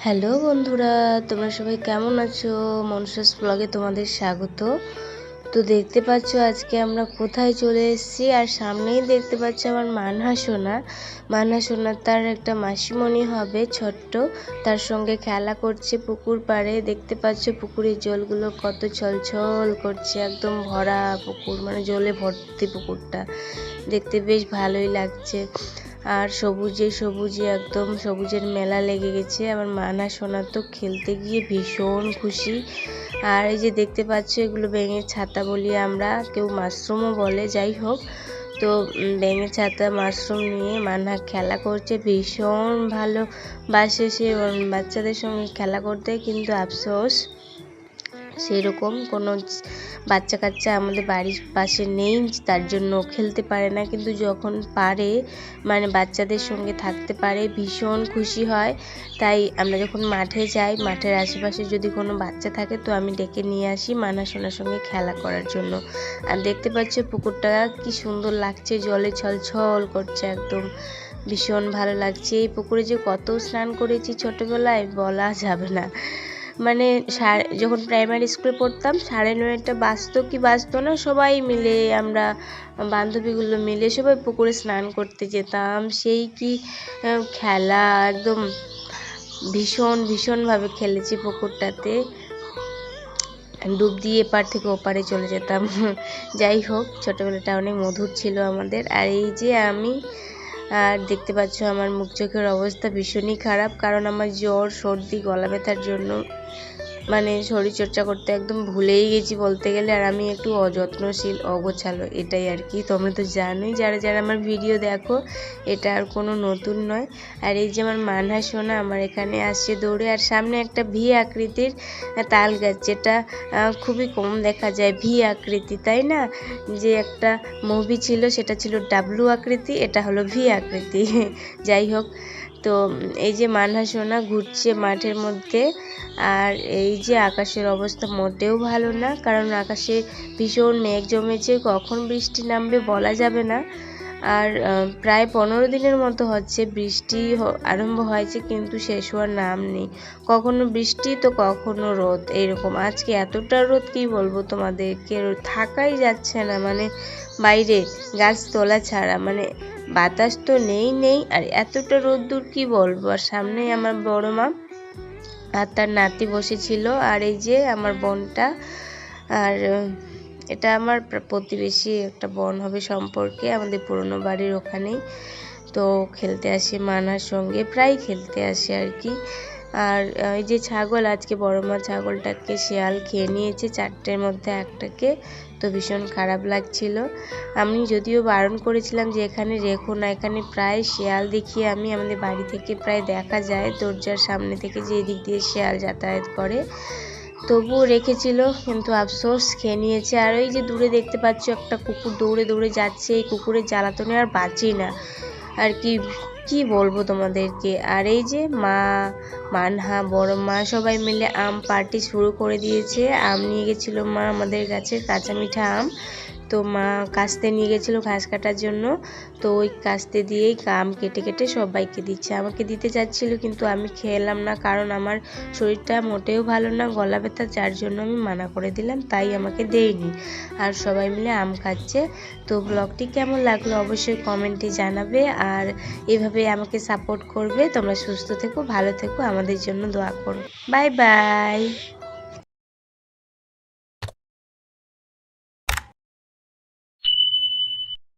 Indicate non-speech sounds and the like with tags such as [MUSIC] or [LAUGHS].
Hello বন্ধুরা, তোমরা সবাই কেমন আছো? মনসাস ব্লগে তোমাদের স্বাগত। তো দেখতে পাচ্ছ আজকে আমরা কোথায় চলে এসেছি, আর সামনেই দেখতে পাচ্ছ আমার মানহা সোনা। মানহা সোনা তার একটা মাসিমণি হবে, ছোট্ট। তার সঙ্গে খেলা করছে পুকুর পাড়ে। দেখতে পাচ্ছ পুকুরের জলগুলো কত ছলছল করছে, একদম ভরা পুকুর মানে জলে ভর্তি পুকুরটা। দেখতে বেশ ভালোই লাগছে। আর সবুজে সবুজে একদম সবুজের মেলা লেগে গেছে। আমার মানা সোনা তো খেলতে গিয়ে ভীষণ খুশি। আর এই যে দেখতে পাচ্ছ, এগুলো ব্যাঙের ছাতা বলি আমরা, কেউ মাশরুমও বলে, যাই হোক। তো ব্যাঙের ছাতা মাশরুম নিয়ে মানা খেলা করছে, ভীষণ ভালো বাসে সে বাচ্চাদের সঙ্গে খেলা করতে, কিন্তু আফসোস। সেরকম কোনো বাচ্চা কাচ্চা আমাদের বাড়ির পাশে নেই, তার জন্য খেলতে পারে না। কিন্তু যখন পারে মানে বাচ্চাদের সঙ্গে থাকতে পারে, ভীষণ খুশি হয়। তাই আমরা যখন মাঠে যাই, মাঠের আশেপাশে যদি কোনো বাচ্চা থাকে, তো আমি ডেকে নিয়ে আসি মানাসোনার সঙ্গে খেলা করার জন্য। আর দেখতে পাচ্ছ পুকুরটা, কি সুন্দর লাগছে, জলে ছলছল করছে একদম। ভীষণ ভালো লাগছে। এই পুকুরে যে কত স্নান করেছি ছোটোবেলায়, বলা যাবে না। মানে যখন প্রাইমারি স্কুলে পড়তাম, সাড়ে নয়টা বাজতো কি বাজতো না, সবাই মিলে আমরা বান্ধবীগুলো মিলে সবাই পুকুরে স্নান করতে যেতাম। সেই কি খেলা একদম ভীষণ, ভীষণভাবে খেলেছি পুকুরটাতে। ডুব দিয়ে এপার থেকে ওপারে চলে যেতাম। [LAUGHS] যাই হোক, ছোটোবেলাটা অনেক মধুর ছিল আমাদের। আর এই যে আমি, আর দেখতে পাচ্ছ আমার মুখ চোখের অবস্থা ভীষণই খারাপ, কারণ আমার জ্বর, সর্দি, গলা ব্যথার জন্য মানে শরীরচর্চা করতে একদম ভুলেই গেছি বলতে গেলে, আর আমি একটু অযত্নশীল, অগোছালো, এটাই আর কি। তোমরা তো জানোই, যারা যারা আমার ভিডিও দেখো, এটা আর কোনো নতুন নয়। আর এই যে আমার মানহা সোনা আমার এখানে আসছে দৌড়ে, আর সামনে একটা ভি আকৃতির তাল গাছ, যেটা খুবই কম দেখা যায়, ভি আকৃতি, তাই না? যে একটা মুভি ছিল, সেটা ছিল ডাব্লু আকৃতি, এটা হলো ভি আকৃতি। [LAUGHS] যাই হোক তো এই যে মানহা সোনা ঘুরছে মাঠের মধ্যে, আর এই যে আকাশের অবস্থা মোটেও ভালো না, কারণ আকাশে ভীষণ মেঘ জমেছে, কখন বৃষ্টি নামবে বলা যাবে না। আর প্রায় পনেরো দিনের মতো হচ্ছে বৃষ্টি আরম্ভ হয়েছে, কিন্তু শেষ হওয়ার নাম নেই। কখনো বৃষ্টি তো কখনো রোদ এইরকম আজকে এতটা রোদ কি বলব তোমাদেরকে? থাকাই যাচ্ছে না মানে বাইরে গাছ তোলা ছাড়া মানে বাতাস তো নেই নেই, আর এতটা রোদ্দুর কি বলব? আর সামনে আমার বড় মা আর তার নাতি বসেছিল, আর এই যে আমার বোনটা, আর এটা আমার প্রতিবেশী একটা বোন হবে সম্পর্কে, আমাদের পুরনো বাড়ির ওখানেই। তো খেলতে আসে মানার সঙ্গে, প্রায় খেলতে আসে আর কি। আর এই যে ছাগল, আজকে বড় মা ছাগলটাকে শেয়াল খেয়ে নিয়েছে চারটের মধ্যে একটাকে। তো ভীষণ খারাপ লাগছিল। আমি যদিও বারণ করেছিলাম যে এখানে রেখো না, এখানে প্রায় শেয়াল দেখিয়ে আমি আমাদের বাড়ি থেকে প্রায় দেখা যায়। দরজার সামনে থেকে যে এদিক দিয়ে শেয়াল যাতায়াত করে। তবুও রেখেছিল, কিন্তু আফসোস খেয়ে নিয়েছে। আর ওই যে দূরে দেখতে পাচ্ছ, একটা কুকুর দৌড়ে দৌড়ে যাচ্ছে। এই কুকুরের জ্বালাতনে আর বাঁচি না। আর কি কি বলব তোমাদেরকে? আর এই যে মা, মানহা, বড় মা সবাই মিলে আম পার্টি শুরু করে দিয়েছে। আম নিয়ে গেছিল মা আমাদের গাছের কাঁচা মিঠা আম। তো মা কাস্তে নিয়ে গেছিল ঘাস কাটার জন্য। তো ওই কাস্তে দিয়েই আম কেটে কেটে সবাইকে দিচ্ছে। আমাকে দিতে চাচ্ছিলো কিন্তু আমি খেলাম না কারণ আমার শরীরটা মোটেও ভালো না, গলা ব্যথা, যার জন্য আমি মানা করে দিলাম, তাই আমাকে দেয়নি। আর সবাই মিলে আম খাচ্ছে। তো ব্লগটি কেমন লাগল অবশ্যই কমেন্টে জানাবে। আর এভাবে আমাকে সাপোর্ট করবে। তোমরা সুস্থ থেকো, ভালো থেকো। আমাদের জন্য দোয়া করো। Bye bye.